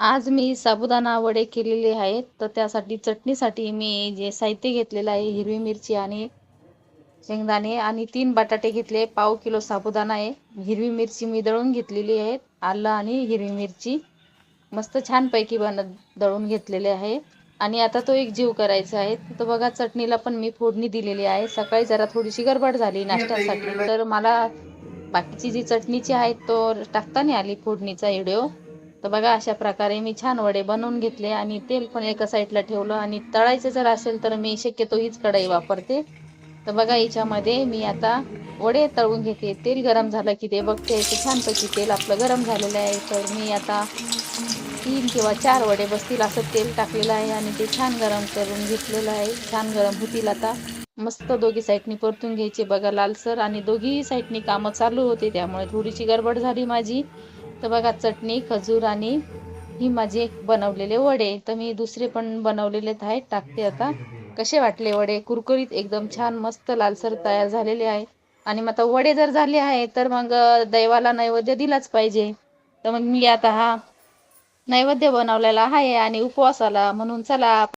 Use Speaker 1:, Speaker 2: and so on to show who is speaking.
Speaker 1: आज मी साबुदाणा वडे केलेले आहेत तर त्यासाठी चटणीसाठी मी जे साहित्य घेतलेलं आहे हिरवी मिरची आणि शेंगदाणे आणि तीन बटाटे घेतले. पाव किलो साबुदाणा आहे. हिरवी मिरची मी दळून घेतलेली आहे. आलं आणि हिरवी मिरची मस्त छानपैकी बन दळून घेतलेले आहे. आणि आता तो एक जीव करायचा आहे. तर बघा चटणीला पण मी फोडणी दिलेली आहे. सकाळी जरा थोडीशी गडबड झाली नाश्त्यासाठी. तर मला बाकीची जी चटणीची आहे तो टाकता नाही आली फोडणीचा व्हिडिओ. तर बघा अशा प्रकारे मी छान वडे बनवून घेतले आणि तेल पण एका साईडला ठेवलं. आणि तळायचं जर असेल तर मी शक्यतो हीच कढई वापरते. तर बघा याच्यामध्ये मी आता वडे तळून घेते. तेल गरम झालं की ते बघते ते छानपैकी तेल आपलं गरम झालेलं आहे. तर मी आता तीन किंवा चार वडे बसतील असं तेल टाकलेलं आहे आणि ते छान गरम करून घेतलेलं आहे. छान गरम होतील आता. मस्त दोघी साईडनी परतून घ्यायचे बघा लालसर. आणि दोघी साईडनी कामं चालू होते त्यामुळे थोडीशी गडबड झाली माझी. तर बघा चटणी खजूर आणि ही माझे बनवलेले वडे. तर मी दुसरे पण बनवलेले आहेत. टाकते आता. कसे वाटले वडे? कुरकुरीत एकदम छान मस्त लालसर तयार झालेले आहे. आणि मग आता वडे जर झाले आहे तर मग दैवाला नैवेद्य दिलाच पाहिजे. तर मग मी आता हा नैवेद्य बनवलेला आहे आणि उपवासाला म्हणून चला